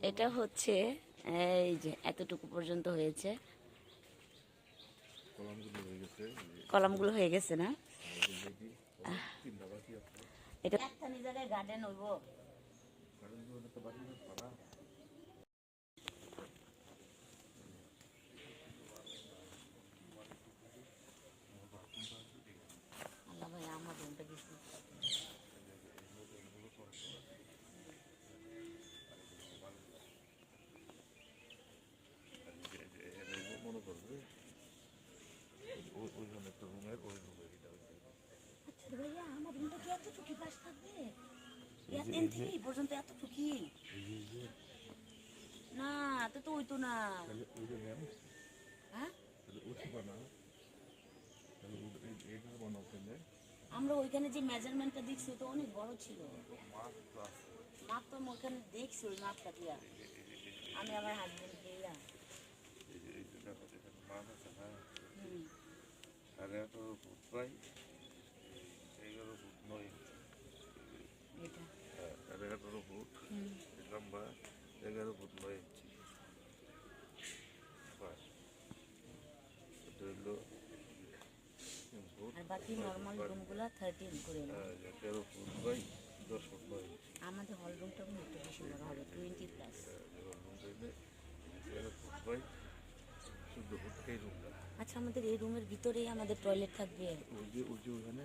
এটা হচ্ছে এই যে এতটুকু পর্যন্ত হয়েছে। কলমগুলো হয়ে গেছে হয়ে গেছে না? এটা একটা জায়গায় গার্ডেন হইব কারণগুলো তো বাকি না পারা আল্লাহ ভাই আমার রুমটা কিছু মনে করবে ওই ওইখানে একটা রুমের ওই রুমের এটা আচ্ছা ভাইয়া আমার রুমটা কি এতটুকু পাশ থাকবে এতদিন থেকে এই পর্যন্ত এতটুকু না তো তো হইতো না হ্যাঁ আমরা ওইখানে যে মেজারমেন্টটা দেখছি তো অনেক বড় ছিল মাপ তো আমি ওইখানে দেখছি ওই মাপটা দিয়া আমি আমার হাজবেন্ড গেলাম প্রায় এগারো ফুট নয় এটা সাড়ে আঠারো ফুট লম্বা এগারো ফুট নয় ইঞ্চি বাস এটা হলো তিন ফুট আর বাকি নর্মাল রুমগুলো থার্টিন করে নাও। ফুট বাই দশ ফুট নয় ইঞ্চি আমাদের হল রুমটা একটু বেশি বড় হবে টোয়েন্টি প্লাস ফুট বাই আচ্ছা আমাদের এই রুমের ভিতরেই আমাদের টয়লেট থাকবে ওই যে ওই যে ওইখানে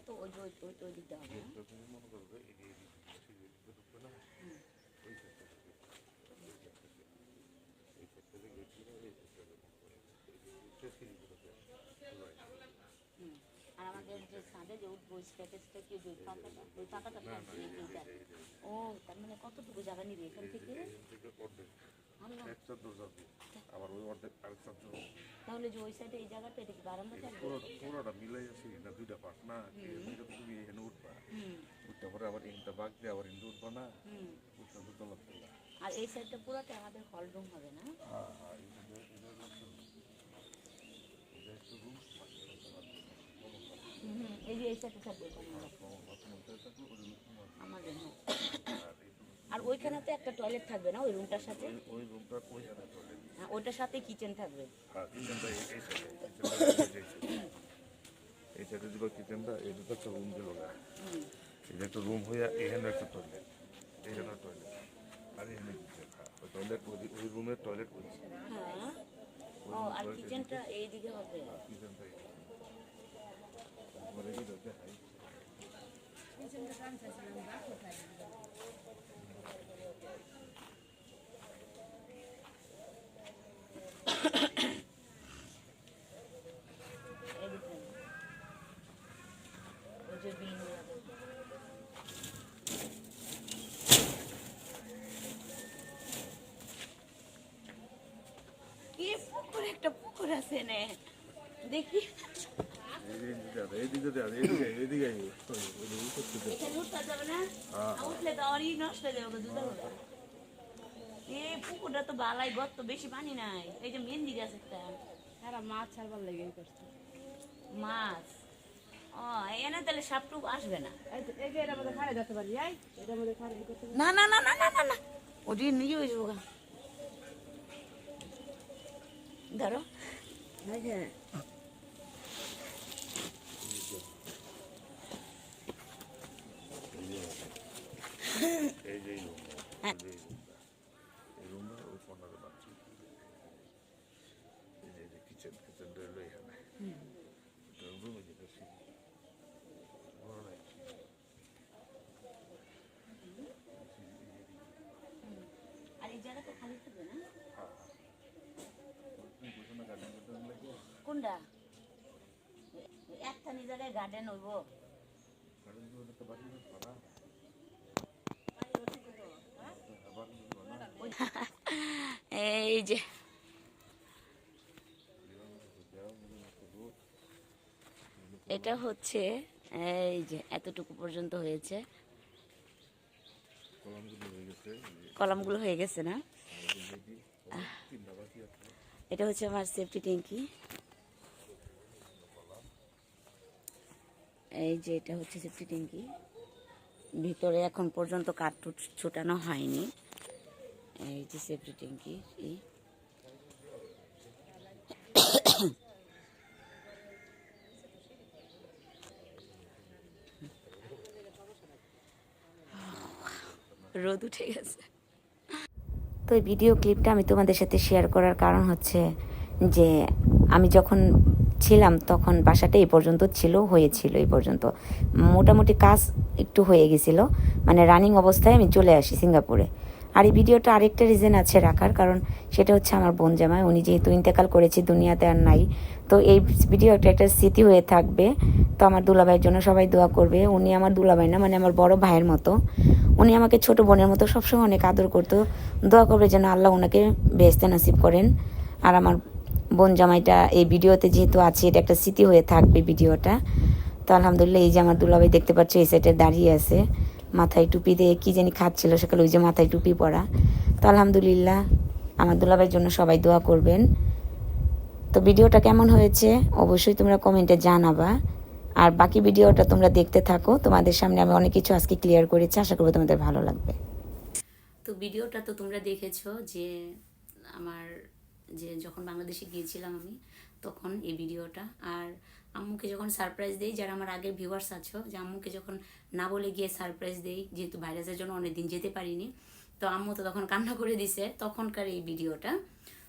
গেট দিয়ে এই সাইডটা থেকে সিঁড়িগুলো হুম। আর আমাদের যে ছাদে যে উঠবো স্ট্যাটাসটা কি ওই পাকাটা ওই থাকবে ও তার মানে কতটুকু জায়গা নিবে এখান থেকে? এক চাদর যাবে আবার ওই অর্ধেক আরেক চাদর তাহলে যে ওই সাইডে এই জায়গাটা এটা কি বারান্দা থাকবে পুরোটা মিলাই আছে দুইটা পার্ট না তুমি এখানে উঠবা। উঠতে পরে আবার ইনটা বাগ দিয়ে আবার ইনটা উঠবা না? উঠতে তো তলা তলা আর এই সাইডটা পুরোটা আমাদের হল রুম হবে না? হ্যাঁ হ্যাঁ এটা এটা এটা একটু রুম এই যে এই সাইডে থাকবে জন্য আর ওইখানে তো একটা টয়লেট থাকবে না ওই রুমটার সাথে? ওই রুমটা ওইখানে টয়লেট হ্যাঁ, ওইটার সাথে কিচেন থাকবে। হ্যাঁ কিচেনটা এই এই সাইডে এই সাইডে দিল কিচেনটা এই দুটো একটা রুম দিল না এটা একটা রুম হইয়া এখানে একটা টয়লেট এখানে টয়লেট আর এখানে কিচেন হ্যাঁ ওই টয়লেট ওই ওই রুমের টয়লেট ওই হ্যাঁ। ও আর কিচেনটা এইদিকে হবে? কিচেনটা তারপরে কি দেখাই। এদিকে বিল হয়ে যাবে কি পুকুর একটা পুকুর আছে নে? দেখি। পুকুরটা তো বালাই গত বেশি পানি নাই। এই যে মেহেন্দি গাছ একটা। সারা মাছ ছাড়বার লেগে করছে। মাছ। এনে তাহলে সাপটুকু আসবে না না না না না না না না ওটি নিজে হয়ে যাব। ধরো হ্যাঁ। এই রুমটা এই রুমটা ওই কর্নারে বাচ্চা এই যে এই যে কিচেন কিচেনটা হলো এখানে এটা রুমে যেটা সিঁড়ি বড় নাই আর এই জায়গাটা খালি থাকবে না কোনটা একখানি জায়গায় গার্ডেন হইব। এই যে। এটা হচ্ছে এই যে এতটুকু পর্যন্ত হয়েছে। কলমগুলো হয়ে গেছে না? এটা হচ্ছে আমার সেফটি ট্যাঙ্কি। এই যে এটা হচ্ছে সেফটি ট্যাঙ্কি। ভিতরে এখন পর্যন্ত কাঠটুট ছোটানো হয়নি। এই যে সেফটি ট্যাঙ্কি রোদ উঠে গেছে। তো এই ভিডিও ক্লিপটা আমি তোমাদের সাথে শেয়ার করার কারণ হচ্ছে যে আমি যখন ছিলাম তখন বাসাটা এই পর্যন্ত ছিল, হয়েছিল এই পর্যন্ত। মোটামুটি কাজ একটু হয়ে গেছিল মানে রানিং অবস্থায় আমি চলে আসি সিঙ্গাপুরে। আর এই ভিডিওটা আরেকটা রিজন আছে রাখার, কারণ সেটা হচ্ছে আমার বোন জামাই, উনি যেহেতু ইন্তেকাল করেছে, দুনিয়াতে আর নাই। তো এই ভিডিওটা একটা স্মৃতি হয়ে থাকবে। তো আমার দুলাভাইয়ের জন্য সবাই দোয়া করবে। উনি আমার দুলাভাই না মানে আমার বড় ভাইয়ের মতো। উনি আমাকে ছোট বোনের মতো সবসময় অনেক আদর করতো। দোয়া করবে যেন আল্লাহ ওনাকে বেহেস্তে নাসিব করেন। আর আমার বোন জামাইটা এই ভিডিওতে যেহেতু আছে, এটা একটা স্মৃতি হয়ে থাকবে ভিডিওটা। তো আলহামদুলিল্লাহ, এই যে আমার দুলাভাই দেখতে পাচ্ছ, এই সাইডে দাঁড়িয়ে আছে। মাথায় টুপি দিয়ে কী জানি খাচ্ছিল, সকালে ওই যে মাথায় টুপি পরা। তো আলহামদুলিল্লাহ, আমার দুলাভাইয়ের জন্য সবাই দোয়া করবেন। তো ভিডিওটা কেমন হয়েছে, অবশ্যই তোমরা কমেন্টে জানাবা। আর বাকি ভিডিওটা তোমরা দেখতে থাকো, তোমাদের সামনে আমি অনেক কিছু আজকে ক্লিয়ার করেছি, আশা করব তোমাদের ভালো লাগবে। তো ভিডিওটা তো তোমরা দেখেছ যে আমার যে যখন বাংলাদেশে গিয়েছিলাম আমি, তখন এই ভিডিওটা। আর আম্মুকে যখন সারপ্রাইজ দেই, যারা আমার আগের ভিউয়ার্স আছো, যে আম্মুকে যখন না বলে গিয়ে সারপ্রাইজ দেই, যেহেতু ভাইরাসের জন্য অনেকদিন যেতে পারিনি, তো আম্মু তো তখন কান্না করে দিছে তখনকার এই ভিডিওটা।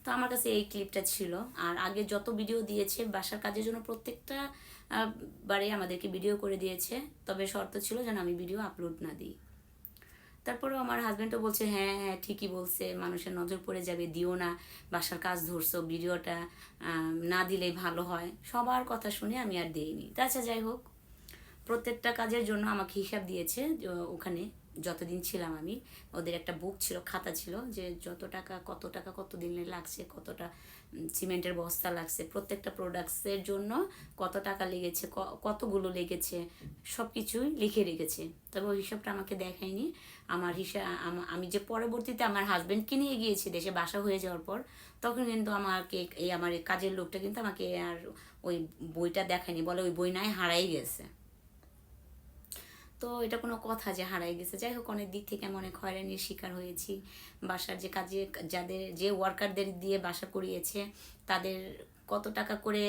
তো আমার কাছে এই ক্লিপটা ছিল। আর আগে যত ভিডিও দিয়েছে, বাসার কাজের জন্য প্রত্যেকটা বারে আমাদেরকে ভিডিও করে দিয়েছে। তবে শর্ত ছিল যেন আমি ভিডিও আপলোড না দিই। তারপরেও আমার হাজব্যান্ডও বলছে হ্যাঁ হ্যাঁ ঠিকই বলছে। মানুষের নজর পড়ে যাবে, দিও না। বাসার কাজ ধরছো, ভিডিওটা না দিলেই ভালো হয়। সবার কথা শুনে আমি আর দিইনি। তাছাড়া যাই হোক। প্রত্যেকটা কাজের জন্য আমাকে হিসাব দিয়েছে ওখানে যতদিন ছিলাম আমি, ওদের একটা বুক ছিল, খাতা ছিল, যে যত টাকা, কত টাকা কত দিনে লাগছে, কতটা সিমেন্টের বস্তা লাগছে, প্রত্যেকটা প্রোডাক্টসের জন্য কত টাকা লেগেছে কতগুলো লেগেছে সব কিছুই লিখে রেখেছে। তবে ওই হিসাবটা আমাকে দেখায়নি। আমার হিসাব আমি যে পরবর্তীতে আমার হাজব্যান্ডকে নিয়ে গিয়েছি, দেশে বাসা হয়ে যাওয়ার পর, তখন কিন্তু আমাকে এই, আমার কাজের লোকটা কিন্তু আমাকে আর ওই বইটা দেখায়নি, বলে ওই বই নাই, হারাই গেছে। তো এটা কোনো কথা যে হারাই গেছে। যাই হোক, অনেক দিক থেকে আমি অনেক হয়রানির শিকার হয়েছি। বাসার যে কাজে, যাদের, যে ওয়ার্কারদের দিয়ে বাসা করিয়েছে, তাদের কত টাকা করে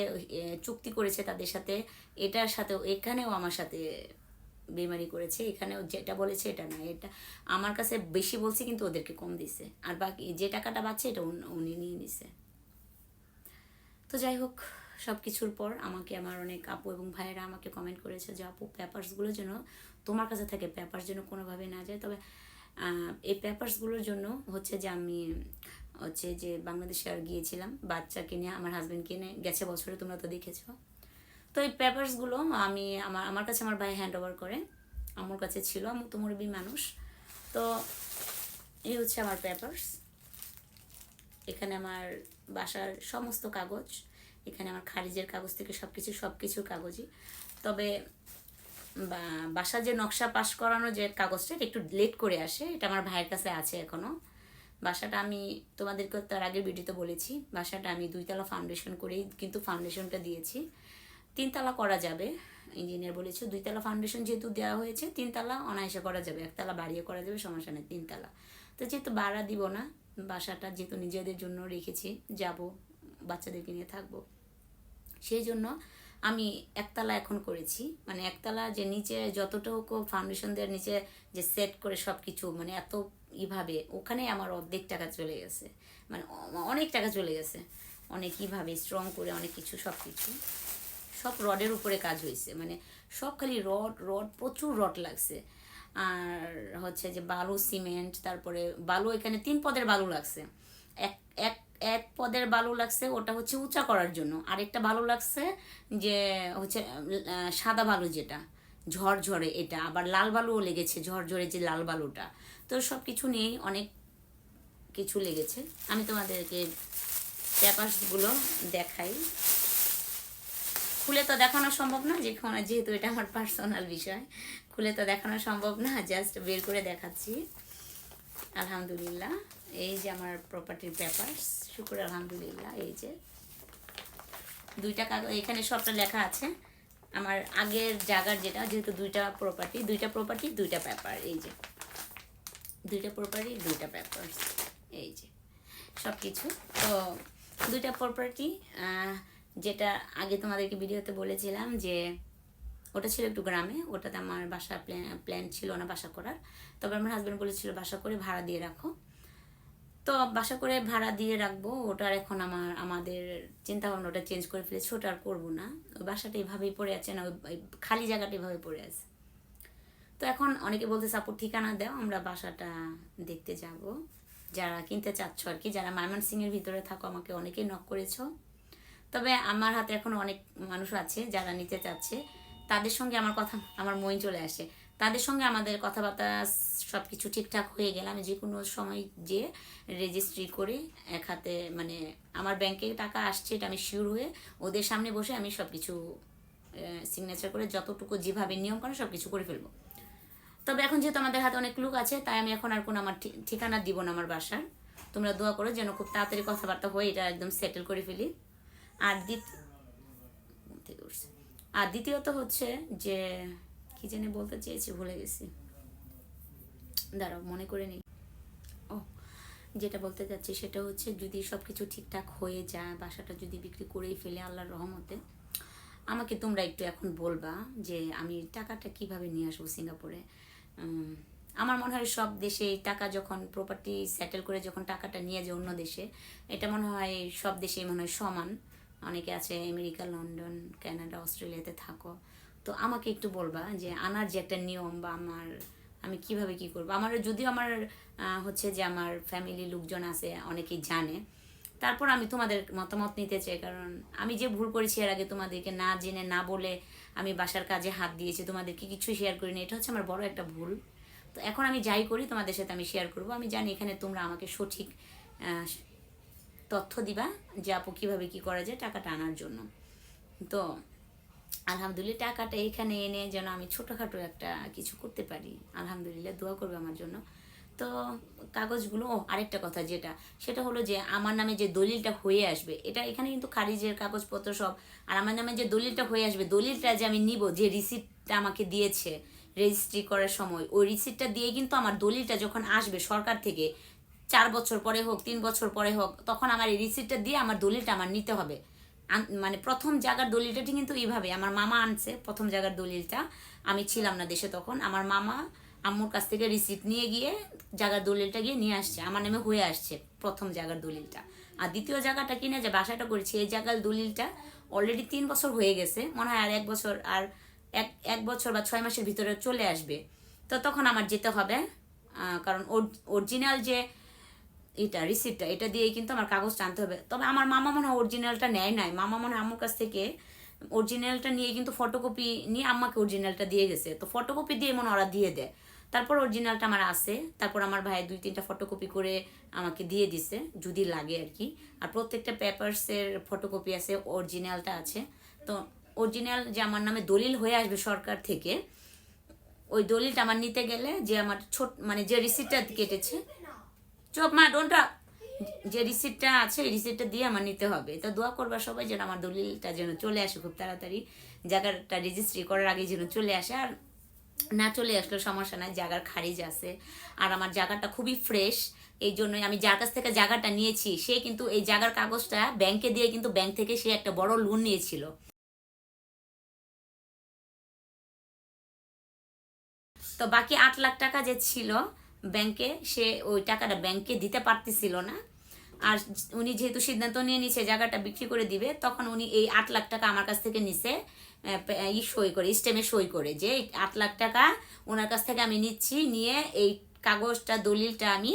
চুক্তি করেছে তাদের সাথে, এটার সাথেও, এখানেও আমার সাথে বেমারি করেছে। এখানেও যেটা বলেছে এটা না এটা আমার কাছে বেশি বলছে, কিন্তু ওদেরকে কম দিছে। আর বাকি যে টাকাটা পাচ্ছে, এটা উনি নিয়ে নিছে। তো যাই হোক সব কিছুর পর আমাকে আমার অনেক আপু এবং ভাইয়েরা আমাকে কমেন্ট করেছে যে, আপু পেপারসগুলো যেন তোমার কাছে থাকে পেপারস যেন কোনোভাবে না যায়। তবে এই পেপারসগুলোর জন্য হচ্ছে যে আমি, হচ্ছে যে বাংলাদেশে আর গিয়েছিলাম। বাচ্চাকে নিয়ে, আমার হাজব্যান্ড কিনে গেছে বছরে, তোমরা তো দেখেছ। তো এই পেপারসগুলো আমি, আমার আমার কাছে আমার ভাই হ্যান্ড ওভার করে। আমার কাছে ছিল, আমি তো মুরব্বী মানুষ। তো এই হচ্ছে আমার পেপারস এখানে আমার বাসার সমস্ত কাগজ, এখানে আমার খারিজের কাগজ থেকে সব কিছু সব কিছুর কাগজই। তবে বা- বাসার যে নকশা পাশ করানো যে কাগজটা একটু লেট করে আসে, এটা আমার ভাইয়ের কাছে আছে এখনও বাসাটা আমি তোমাদেরকে তার আগের ভিডিওতে বলেছি, বাসাটা আমি দুইতলা ফাউন্ডেশন করেই কিন্তু ফাউন্ডেশনটা দিয়েছি। তিনতলা করা যাবে ইঞ্জিনিয়ার বলেছে। দুইতলা ফাউন্ডেশন যেহেতু দেওয়া হয়েছে, তিনতলা অনায়াসে করা যাবে, একতলা বাড়িয়ে করা যাবে, সমস্যা নেই, তিনতলা। তো যেহেতু ভাড়া দিব না, বাসাটা যেহেতু নিজেদের জন্য রেখেছি, যাব, বাচ্চাদেরকে নিয়ে থাকব। সেই জন্য আমি একতলা এখন করেছি। মানে একতলা যে নিচে যতটুকু ফাউন্ডেশন দেওয়ার নিচে যে সেট করে সব কিছু মানে এত ইভাবে, ওখানে আমার অর্ধেক টাকা চলে গেছে। মানে অনেক টাকা চলে গেছে। অনেক ইভাবে স্ট্রং করে অনেক কিছু সব কিছু সব রডের উপরে কাজ হয়েছে মানে সব খালি রড রড প্রচুর রড লাগছে। আর হচ্ছে যে বালু সিমেন্ট তারপরে বালু এখানে তিন পদের বালু লাগছে। এক এক এক পদের ভালো লাগছে, ওটা হচ্ছে উঁচা করার জন্য। আরেকটা ভালো লাগছে যে, হচ্ছে সাদা বালু যেটা, ঝরঝরে এটা, আবার লাল বালুও লেগেছে, ঝরঝরে যে লাল বালুটা। তো সব কিছু নিয়েই অনেক কিছু লেগেছে। আমি তোমাদেরকে পেপারসগুলো দেখাই। খুলে তো দেখানো সম্ভব না যেখানে যেহেতু এটা আমার পার্সোনাল বিষয়, খুলে তো দেখানো সম্ভব না জাস্ট বের করে দেখাচ্ছি। আলহামদুলিল্লাহ। এই যে আমার প্রপার্টির পেপারস শুকুর আলহামদুলিল্লাহ, এই যে। দুইটা কাগজ এখানে সবটা লেখা আছে। আমার আগের জায়গার যেটা, যেহেতু দুইটা প্রপার্টি দুইটা প্রপার্টি দুইটা পেপার এই যে। দুইটা প্রপার্টি দুইটা পেপারস এই যে। সব কিছু তো দুইটা প্রপার্টি যেটা আগে তোমাদেরকে ভিডিওতে বলেছিলাম যে ওটা ছিল একটু গ্রামে, ওটাতে আমার বাসা প্ল্যান ছিল না বাসা করার। তবে আমার হাজব্যান্ড বলেছিল, বাসা করে ভাড়া দিয়ে রাখো। তো বাসা করে ভাড়া দিয়ে রাখব, ওটার এখন আমার, আমাদের চিন্তা ভাবনা ওটা চেঞ্জ করে ফেলেছি, ওটা আর করব না। ওই বাসাটা এভাবেই পড়ে আছে না, ওই ওই খালি জায়গাটা এভাবে পড়ে আছে। তো এখন অনেকে বলতে সাপোর্ট ঠিকানা দাও, আমরা বাসাটা দেখতে যাব। যারা কিনতে চাচ্ছ আর কি, যারা ময়মনসিংহের ভিতরে থাকো, আমাকে অনেকেই নক করেছ। তবে আমার হাতে এখন অনেক মানুষ আছে যারা নিতে চাচ্ছে। তাদের সঙ্গে আমার কথা, আমার মন চলে আসে। তাদের সঙ্গে আমাদের কথাবার্তা সব কিছু ঠিকঠাক হয়ে গেলে আমি যে কোনো সময় যে রেজিস্ট্রি করে, এক হাতে মানে আমার ব্যাংকে টাকা আসছে এটা আমি শিওর হয়ে ওদের সামনে বসে আমি সব কিছু সিগনেচার করে যতটুকু যেভাবে নিয়ম করে সব কিছু করে ফেলব। তবে এখন যেহেতু আমাদের হাতে অনেক লোক আছে, তাই আমি এখন আর কোনো আমার ঠিকানা দিব না আমার বাসার। তোমরা দোয়া করো যেন খুব তাড়াতাড়ি কথাবার্তা হয়ে এটা একদম সেটেল করে ফেলি। আর দ্বিতীয়। আর দ্বিতীয়ত হচ্ছে যে, কি জানি বলতে চেয়েছি, ভুলে গেছি। দাঁড়াও, মনে করে নিই ও, যেটা বলতে চাচ্ছি সেটা হচ্ছে যদি সব কিছু ঠিকঠাক হয়ে যায়, বাসাটা যদি বিক্রি করেই ফেলে আল্লাহর রহমতে, আমাকে তোমরা একটু এখন বলবা যে আমি টাকাটা কীভাবে নিয়ে আসব সিঙ্গাপুরে? আমার মনে হয় সব দেশে টাকা যখন প্রপার্টি সেটেল করে যখন টাকাটা নিয়ে যায় অন্য দেশে, এটা মনে হয় সব দেশেই মনে হয় সমান। অনেকে আছে, আমেরিকা, লন্ডন, কানাডা, অস্ট্রেলিয়াতে থাকো। তো আমাকে একটু বলবা যে আনার যে একটা নিয়ম বা আমার, আমি কীভাবে কি করব? আমার যদিও আমার হচ্ছে যে আমার ফ্যামিলি লোকজন আছে, অনেকেই জানে। তারপর আমি তোমাদের মতামত নিতে চাই, কারণ আমি যে ভুল করেছি এর আগে তোমাদেরকে না জেনে, না বলে আমি বাসার কাজে হাত দিয়েছি, তোমাদেরকে কিছু শেয়ার করিনি। এটা হচ্ছে আমার বড় একটা ভুল। তো এখন আমি যাই করি, তোমাদের সাথে আমি শেয়ার করব। আমি জানি এখানে তোমরা আমাকে সঠিক তথ্য দিবা যে আপু কীভাবে কী করা যায় টাকাটা আনার জন্য। তো আলহামদুলিল্লাহ টাকাটা এখানে এনে যেন আমি ছোটোখাটো একটা কিছু করতে পারি। আলহামদুলিল্লাহ দোয়া করবে আমার জন্য। তো কাগজগুলো, ও, আরেকটা কথা যেটা, সেটা হলো যে আমার নামে যে দলিলটা হয়ে আসবে, এটা এখানে কিন্তু খারিজের কাগজপত্র সব, আর আমার নামে যে দলিলটা হয়ে আসবে, দলিলটা যে আমি নিব, যে রিসিপ্টটা আমাকে দিয়েছে রেজিস্ট্রি করার সময়, ওই রিসিপ্টটা দিয়ে কিন্তু আমার দলিলটা যখন আসবে সরকার থেকে চার বছর পরে হোক, তিন বছর পরে হোক, তখন আমার এই রিসিপ্টটা দিয়ে আমার দলিলটা আমার নিতে হবে। মানে প্রথম জায়গার দলিলটা কিন্তু এইভাবে, আমার মামা আনছে প্রথম জায়গার দলিলটা। আমি ছিলাম না দেশে তখন, আমার মামা আম্মুর কাছ থেকে রিসিপ্ট নিয়ে গিয়ে জায়গার দলিলটা গিয়ে নিয়ে আসছে, আমার নামে হয়ে আসছে প্রথম জায়গার দলিলটা। আর দ্বিতীয় জায়গাটা কিনে যে বাসাটা করেছি, এই জায়গার দলিলটা অলরেডি তিন বছর হয়ে গেছে, মনে হয় আর এক বছর, আর এক এক বছর বা ছয় মাসের ভিতরে চলে আসবে। তো তখন আমার যেতে হবে কারণ অরিজিনাল যে এটা রিসিপ্টটা এটা দিয়ে কিন্তু আমার কাগজটা আনতে হবে। তবে আমার মামা মনে হয় অরিজিনালটা নেয় নাই। মামা মনে হয় আমার কাছ থেকে অরিজিনালটা নিয়ে কিন্তু ফটোকপি নিয়ে আম্মাকে অরিজিনালটা দিয়ে গেছে। তো ফটোকপি দিয়ে মনে ওরা দিয়ে দেয়। তারপর অরিজিনালটা আমার আছে। তারপর আমার ভাই দুই, তিনটা ফটোকপি করে আমাকে দিয়ে দিছে, যদি লাগে আর কি। আর প্রত্যেকটা পেপারসের ফটোকপি আছে অরিজিনালটা আছে। তো অরিজিনাল যে আমার নামে দলিল হয়ে আসবে সরকার থেকে, ওই দলিলটা আমার নিতে গেলে যে আমার ছোট মানে যে রিসিপ্টটা কেটেছে চোপ, মা ডোন্ট যে রিসিপ্টটা আছে এই রিসিপ্টটা দিয়ে আমার নিতে হবে। তো দোয়া করবা সবাই যেন আমার দলিলটা যেন চলে আসে খুব তাড়াতাড়ি। জায়গাটা রেজিস্ট্রি করার আগে যেন চলে আসে। আর না চলে আসলে সমস্যা নাই জায়গার খারিজ আছে। আর আমার জায়গাটা খুবই ফ্রেশ এই জন্যই আমি যার কাছ থেকে জায়গাটা নিয়েছি, সে কিন্তু এই জায়গার কাগজটা ব্যাংকে দিয়ে কিন্তু ব্যাংক থেকে সে একটা বড় লোন নিয়েছিল। তো বাকি আট লাখ টাকা যে ছিল ব্যাংকে, সে ওই টাকাটা ব্যাংকে দিতে পারতেছিল না। আর উনি যেহেতু সিদ্ধান্ত নিয়ে নিছে, জায়গাটা বিক্রি করে দিবে, তখন উনি এই আট লাখ টাকা আমার কাছ থেকে নিছে ই সই করে, স্টেমে সই করে, যে আট লাখ টাকা ওনার কাছ থেকে আমি নিচ্ছি, নিয়ে এই কাগজটা, দলিলটা আমি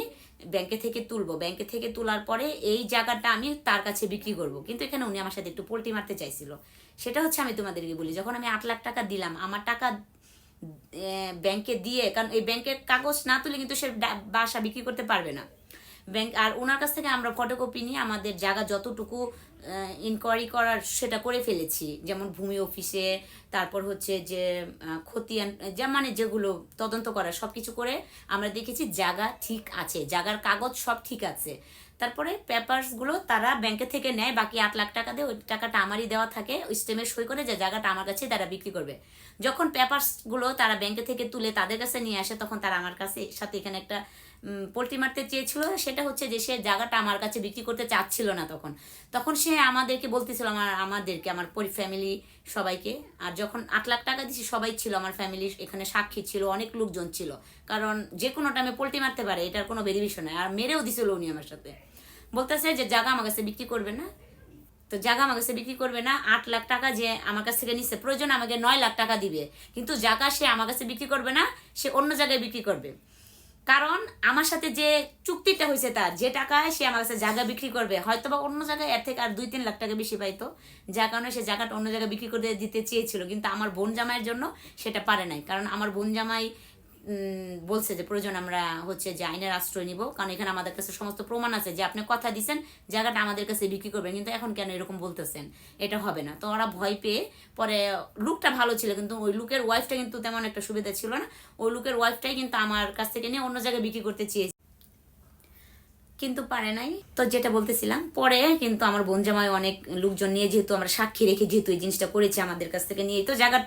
ব্যাংকে থেকে তুলবো। ব্যাংকে থেকে তোলার পরে এই জায়গাটা আমি তার কাছে বিক্রি করব। কিন্তু এখানে উনি আমার সাথে একটু পোল্ট্রি মারতে চাইছিল। সেটা হচ্ছে আমি তোমাদেরকে বলি, যখন আমি আট লাখ টাকা দিলাম, আমার টাকা ব্যাংকে দিয়ে, কারণ এই ব্যাংকের কাগজ না তুলে কিন্তু সে বাসা বিক্রি করতে পারবে না। ব্যাংক, আর ওনার কাছ থেকে আমরা ফটোকপি নিয়ে আমাদের জায়গা যতটুকু ইনকোয়ারি করার সেটা করে ফেলেছি। যেমন ভূমি অফিসে তারপর হচ্ছে যে খতিয়ান, যা মানে যেগুলো তদন্ত করা সব কিছু করে আমরা দেখেছি জায়গা ঠিক আছে, জায়গার কাগজ সব ঠিক আছে। তারপরে পেপারসগুলো তারা ব্যাংকে থেকে নেয়, বাকি আট লাখ টাকা দিয়ে ওই টাকাটা আমারই দেওয়া থাকে, ওই স্টেমে সই করে যে জায়গাটা আমার কাছে তারা বিক্রি করবে। যখন পেপারসগুলো তারা ব্যাংকে থেকে তুলে তাদের কাছে নিয়ে আসে, তখন তারা আমার কাছে, সাথে এখানে একটা পোলট্রি মারতে চেয়েছিল, সেটা হচ্ছে যে সে জায়গাটা আমার কাছে বিক্রি করতে চাচ্ছিল না তখন। তখন সে আমাদেরকে বলতেছিল, আমার, আমাদেরকে, আমার ফ্যামিলি সবাইকে। আর যখন আট লাখ টাকা দিছি সবাই ছিল আমার ফ্যামিলি এখানে সাক্ষী ছিল, অনেক লোকজন ছিল। কারণ যে কোনো টাইমে পোলট্রি মারতে পারে, এটার কোনো বেরিভিশন নয় আর মেরেও দিছিল উনি আমার সাথে। বলতেছে যে জায়গা আমার কাছে বিক্রি করবে না। তো জায়গা আমার কাছে বিক্রি করবে না, আট লাখ টাকা যে আমার কাছ থেকে নিচ্ছে প্রয়োজন আমাকে নয় লাখ টাকা দিবে। কিন্তু জায়গা সে আমার কাছে বিক্রি করবে না, সে অন্য জায়গায় বিক্রি করবে। কারণ আমার সাথে যে চুক্তিটা হয়েছে তার, যে টাকায় সে আমার কাছে জায়গা বিক্রি করবে হয়তো বা অন্য জায়গায় এর থেকে আর দুই তিন লাখ টাকা বেশি পাইতো। যার কারণে সে জায়গাটা অন্য জায়গায় বিক্রি করে দিতে চেয়েছিল। কিন্তু আমার বোন জামাইয়ের জন্য সেটা পারে নাই। কারণ আমার বোন জামাই বলছে যে, প্রয়োজন আমরা হচ্ছে যে আইনের আশ্রয় নিব। কারণ এখানে আমাদের কাছে সমস্ত প্রমাণ আছে যে আপনি কথা দিছেন, জায়গাটা আমাদের কাছে বিক্রি করবেন। কিন্তু এখন কেন এরকম বলতেছেন? এটা হবে না। তো ওরা ভয় পেয়ে পরে লুকটা ভালো ছিল, কিন্তু ওই লুকের ওয়াইফটা কিন্তু তেমন একটা সুবিধা ছিল না। ওই লুকের ওয়াইফটাই কিন্তু আমার কাছ থেকে নিয়ে অন্য জায়গায় বিক্রি করতে চেয়েছে। কিন্তু পারে নাই। তো যেটা বলতেছিলাম, পরে কিন্তু আমার বোন জামাই অনেক লোকজন নিয়ে যেহেতু আমরা সাক্ষী রেখে যেহেতু এই জিনিসটা করেছে আমাদের কাছ থেকে নিয়ে, তো জায়গা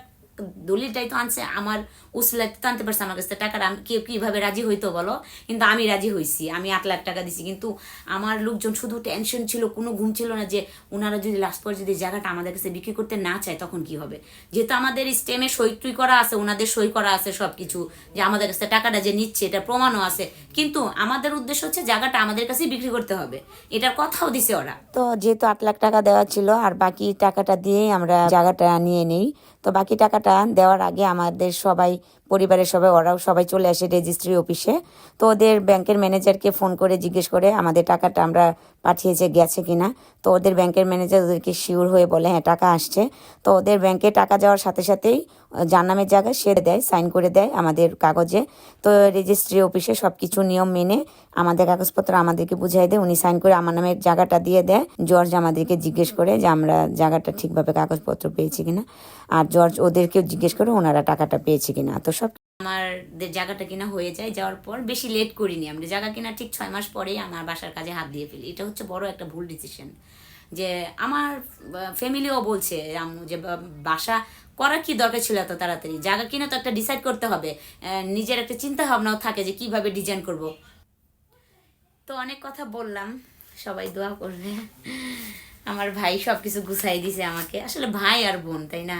দলিলটাই তো আনছে, আমার উসলাতে তো আনতে পারছে আমার কাছে। টাকাটা আমি কেউ কীভাবে রাজি হইতো বলো? কিন্তু আমি রাজি হয়েছি আমি আট লাখ টাকা দিছি। কিন্তু আমার লোকজন শুধু টেনশন ছিল, কোনো ঘুম ছিল না যে ওনারা যদি লাস্ট পর যদি জায়গাটা আমাদের কাছে বিক্রি করতে না চায়, তখন কি হবে? যেহেতু আমাদের স্টেমে সই টুই করা আছে, ওনাদের সই করা আছে সব কিছু যে আমাদের কাছে টাকাটা যে নিচ্ছে এটা প্রমাণও আছে। কিন্তু আমাদের উদ্দেশ্য হচ্ছে জায়গাটা আমাদের কাছেই বিক্রি করতে হবে। এটার কথাও দিছে ওরা। তো যেহেতু আট লাখ টাকা দেওয়া ছিল, আর বাকি টাকাটা দিয়েই আমরা জায়গাটা নিয়ে নিই তো বাকি টাকাটা দেওয়ার আগে আমাদের সবাই পরিবারের সবাই, ওরাও সবাই চলে আসে রেজিস্ট্রি অফিসে তো ওদের ব্যাংকের ম্যানেজারকে ফোন করে জিজ্ঞেস করে, আমাদের টাকাটা আমরা পাঠিয়েছে, গেছে কিনা? তো ওদের ব্যাংকের ম্যানেজার ওদেরকে শিওর হয়ে বলে হ্যাঁ টাকা আসছে। তো ওদের ব্যাংকে টাকা যাওয়ার সাথে সাথেই যার নামের জায়গায় সে দেয় সাইন করে দেয় আমাদের কাগজে। তো রেজিস্ট্রি অফিসে সব কিছু নিয়ম মেনে আমাদের কাগজপত্র আমাদেরকে বুঝাই দেয়। উনি সাইন করে আমার নামের জায়গাটা দিয়ে দেয়। জর্জ আমাদেরকে জিজ্ঞেস করে যে, আমরা জায়গাটা ঠিকভাবে কাগজপত্র পেয়েছি কিনা? আর জর্জ ওদেরকেও জিজ্ঞেস করে, ওনারা টাকাটা পেয়েছে কিনা? তো আমাদের জায়গাটা কিনা হয়ে যায়, যাওয়ার পর বেশি লেট করিনি আমরা জায়গা কিনা ঠিক ছয় মাস পরেই আমার বাসার কাজে হাত দিয়ে ফেলি। এটা হচ্ছে বড় একটা ভুল ডিসিশন যে আমার ফ্যামিলিও বলছে যে বাসা করার কি দরকার ছিল এত তাড়াতাড়ি? জায়গা কিনা তো একটা ডিসাইড করতে হবে। নিজের একটা চিন্তা ভাবনাও থাকে যে কীভাবে ডিজাইন করব। তো অনেক কথা বললাম। সবাই দোয়া করবে। আমার ভাই সব কিছু গুছাই দিছে আমাকে। আসলে ভাই আর বোন, তাই না?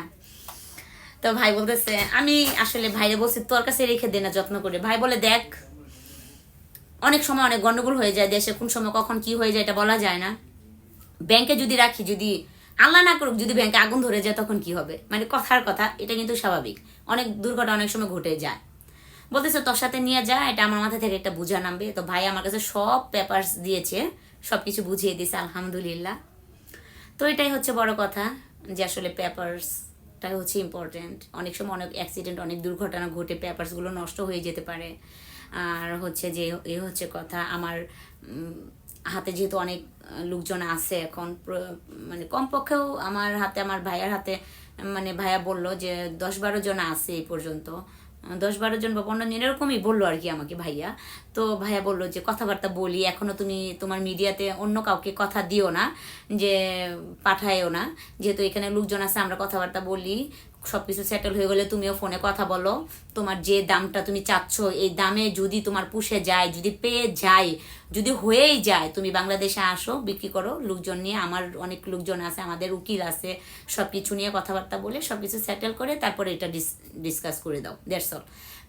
তো ভাই বলতেছে, আমি আসলে ভাইরে বলছি, তোর কাছে রেখে দে না, যত্ন করে। ভাই বলে, দেখ, অনেক সময় অনেক গন্ডগোল হয়ে যায় দেশে, কোন সময় কখন কি হয়ে যায় এটা বলা যায় না। ব্যাংকে যদি রাখি, যদি আল্লাহ না করুক, যদি ব্যাংকে আগুন ধরে যায়, তখন কি হবে? মানে কথার কথা, এটা কিন্তু স্বাভাবিক। অনেক দুর্ঘটনা অনেক সময় ঘটে যায়। বলতেছে, তোর সাথে নিয়ে যা, এটা আমার মাথা থেকে একটা বোঝা নামবে। তো ভাই আমার কাছে সব পেপারস দিয়েছে সব কিছু বুঝিয়ে দিয়েছে, আলহামদুলিল্লাহ। তো এটাই হচ্ছে বড় কথা যে আসলে পেপারসটাই হচ্ছে ইম্পর্টেন্ট অনেক সময় অনেক অ্যাক্সিডেন্ট অনেক দুর্ঘটনা ঘটে পেপারসগুলো নষ্ট হয়ে যেতে পারে। আর হচ্ছে যে, এ হচ্ছে কথা, আমার হাতে যেহেতু অনেক লোকজন আছে এখন মানে কমপক্ষেও আমার হাতে, আমার ভাইয়ার হাতে মানে ভাইয়া বলল যে, দশ বারো জন আছে এই পর্যন্ত। দশ বারো জন বা পনেরো জন, এরকমই বলল আর কি আমাকে ভাইয়া। তো ভাইয়া বলল যে কথাবার্তা বলি, এখনও তুমি তোমার মিডিয়াতে অন্য কাউকে কথা দিও না, যে পাঠায়ও না। যেহেতু এখানে লোকজন আছে, আমরা কথাবার্তা বলি সব কিছু সেটেল হয়ে গেলে তুমিও ফোনে কথা বলো। তোমার যে দামটা তুমি চাচ্ছ, এই দামে যদি তোমার পুষে যায়, যদি পেয়ে যায়, যদি হয়েই যায়, তুমি বাংলাদেশে আসো, বিক্রি করো। লোকজন নিয়ে, আমার অনেক লোকজন আছে, আমাদের উকিল আছে সব কিছু নিয়ে কথাবার্তা বলে সব কিছু সেটেল করে তারপরে এটা ডিসকাস করে দাও দ্যাটস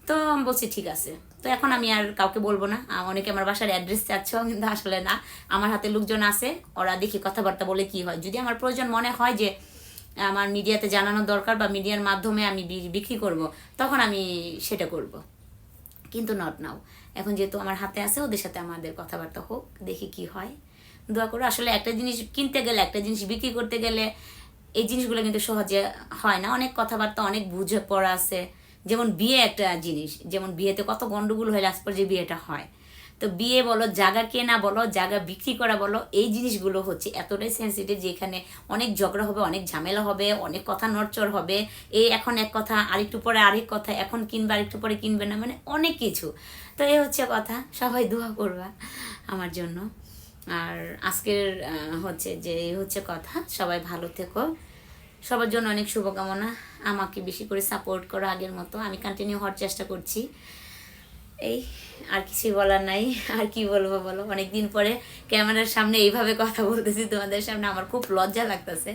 তো আমি বলছি, ঠিক আছে। তো এখন আমি আর কাউকে বলব না। অনেকে আমার বাসার অ্যাড্রেস চাচ্ছ কিন্তু আসলে না। আমার হাতে লোকজন আছে, ওরা দেখি কথাবার্তা বলে কি হয়। যদি আমার প্রয়োজন মনে হয় যে আমার মিডিয়াতে জানানো দরকার বা মিডিয়ার মাধ্যমে আমি বিক্রি করব, তখন আমি সেটা করব। কিন্তু নট নাও এখন যেহেতু আমার হাতে আছে, ওদের সাথে আমাদের কথাবার্তা হোক, দেখি কি হয়। দোয়া করো, আসলে একটা জিনিস কিনতে গেলে, একটা জিনিস বিক্রি করতে গেলে, এই জিনিসগুলো কিন্তু সহজে হয় না। অনেক কথাবার্তা, অনেক বুঝে পড়া আছে। যেমন বিয়ে একটা জিনিস, যেমন বিয়েতে কত গন্ডগোল হয়ে লাস্ট পর যে বিয়েটা হয়। তো বিয়ে বলো জায়গা কেনা বলো জায়গা বিক্রি করা বলো, এই জিনিসগুলো হচ্ছে এতটাই সেন্সিটিভ যে এখানে অনেক ঝগড়া হবে, অনেক ঝামেলা হবে, অনেক কথা নড়চড় হবে। এই এখন এক কথা, আরেকটু পরে আরেক কথা, এখন কিনবে, আরেকটু পরে কিনবে না মানে অনেক কিছু। তো এই হচ্ছে কথা, সবাই দোয়া করবা আমার জন্য। আর আজকের হচ্ছে যে এই হচ্ছে কথা, সবাই ভালো থেকো। সবার জন্য অনেক শুভকামনা। আমাকে বেশি করে সাপোর্ট করো আগের মতো। আমি কন্টিনিউ হওয়ার চেষ্টা করছি। এই, আর কিছুই বলার নাই। আর কি বলব বলো? অনেকদিন পরে ক্যামেরার সামনে এইভাবে কথা বলতেছি, তোমাদের সামনে আমার খুব লজ্জা লাগতেছে।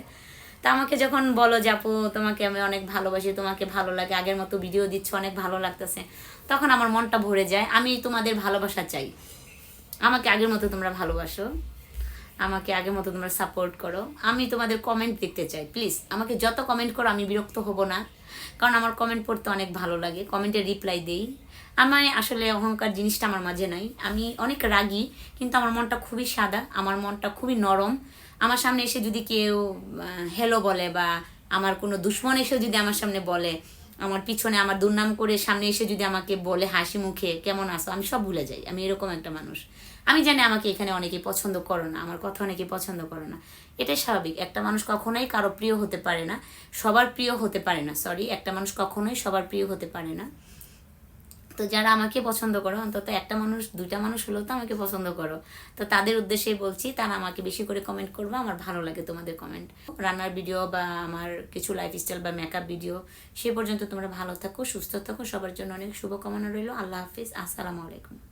তা আমাকে যখন বলো যে, আপু, তোমাকে আমি অনেক ভালোবাসি, তোমাকে ভালো লাগে, আগের মতো ভিডিও দিচ্ছ, অনেক ভালো লাগতেছে। তখন আমার মনটা ভরে যায়, আমি তোমাদের ভালোবাসা চাই। আমাকে আগের মতো তোমরা ভালোবাসো। আমাকে আগের মতো তোমরা সাপোর্ট করো। আমি তোমাদের কমেন্ট দেখতে চাই প্লিজ আমাকে যত কমেন্ট করো, আমি বিরক্ত হব না। কারণ আমার কমেন্ট পড়তে অনেক ভালো লাগে। কমেন্টে রিপ্লাই দেই। আমার আসলে অহংকার জিনিসটা আমার মাঝে নাই। আমি অনেক রাগী, কিন্তু আমার মনটা খুবই সাদা, আমার মনটা খুবই নরম। আমার সামনে এসে যদি কেউ হ্যালো বলে বা আমার কোনো দুশ্মন এসে যদি আমার সামনে বলে, আমার পিছনে আমার দুর্নাম করে সামনে এসে যদি আমাকে বলে হাসি মুখে, কেমন আসো আমি সব ভুলে যাই। আমি এরকম একটা মানুষ। আমি জানি আমাকে এখানে অনেকে পছন্দ করো না, আমার কথা অনেকে পছন্দ করো না। এটাই স্বাভাবিক, একটা মানুষ কখনোই কারও প্রিয় হতে পারে না, সবার প্রিয় হতে পারে না সরি একটা মানুষ কখনোই সবার প্রিয় হতে পারে না। তো যারা আমাকে পছন্দ করো, অন্তত একটা মানুষ, দুইটা মানুষ হলেও তো আমাকে পছন্দ করো। তো তাদের উদ্দেশ্যেই বলছি, তারা আমাকে বেশি করে কমেন্ট করবে, আমার ভালো লাগে তোমাদের কমেন্ট রান্নার ভিডিও বা আমার কিছু লাইফস্টাইল বা মেকআপ ভিডিও সে পর্যন্ত তোমরা ভালো থাকো, সুস্থ থাকো, সবার জন্য অনেক শুভকামনা রইল, আল্লাহ হাফিজ, আসসালামু আলাইকুম।